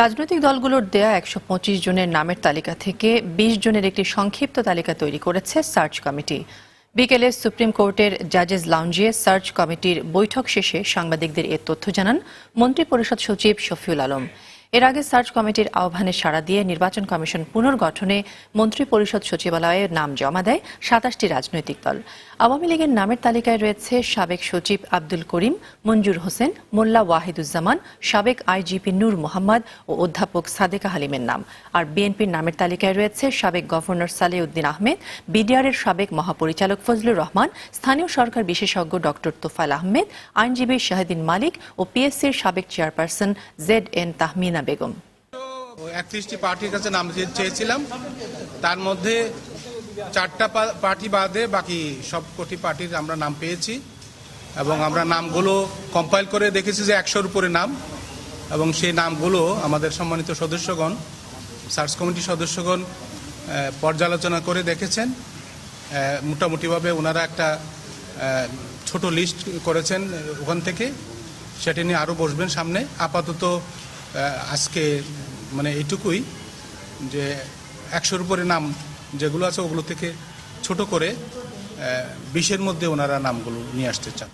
রাজনৈতিক দলগুলোর দেয়া একশো পঁচিশ জনের নামের তালিকা থেকে বিশ জনের একটি সংক্ষিপ্ত তালিকা তৈরি করেছে সার্চ কমিটি। বিকেলে সুপ্রিম কোর্টের জাজেস লাউঞ্জে সার্চ কমিটির বৈঠক শেষে সাংবাদিকদের এ তথ্য জানান মন্ত্রিপরিষদ সচিব শফিউল আলম। এর আগে সার্চ কমিটির আহ্বানে সাড়া দিয়ে নির্বাচন কমিশন পুনর্গঠনে মন্ত্রিপরিষদ সচিবালয়ে নাম জমা দেয় সাতাশটি রাজনৈতিক দল। আওয়ামী লীগের নামের তালিকায় রয়েছে সাবেক সচিব আব্দুল করিম, মঞ্জুর হোসেন, মোল্লা ওয়াহিদুজ্জামান, সাবেক আইজিপি নূর মোহাম্মদ ও অধ্যাপক সাদেকা হালিমের নাম। আর বিএনপির নামের তালিকায় রয়েছে সাবেক গভর্নর সালেউদ্দিন আহমেদ, বিডিআরের সাবেক মহাপরিচালক ফজলুর রহমান, স্থানীয় সরকার বিশেষজ্ঞ ডক্টর তোফাল আহমেদ, আইনজীবী শাহিদিন মালিক ও পিএসসির সাবেক chairperson Z N Tahmina. Begum. একত্রিশটি পার্টির কাছে নাম চেয়েছিলাম। তার মধ্যে চারটা পার্টি বাদে বাকি সব কোটি পার্টির আমরা নাম পেয়েছি এবং আমরা নামগুলো কম্পাইল করে দেখেছি যে একশোর উপরে নাম এবং সেই নামগুলো আমাদের সম্মানিত সদস্যগণ, সার্চ কমিটির সদস্যগণ পর্যালোচনা করে দেখেছেন। মোটামুটিভাবে ওনারা একটা ছোট লিস্ট করেছেন ওখান থেকে। সেটা নিয়ে আরও বসবেন সামনে। আপাতত আজকে মানে এটুকুই যে একশোর উপরে নাম যেগুলো আছে ওগুলো থেকে ছোট করে বিশের মধ্যে ওনারা নামগুলো নিয়ে আসতে চান।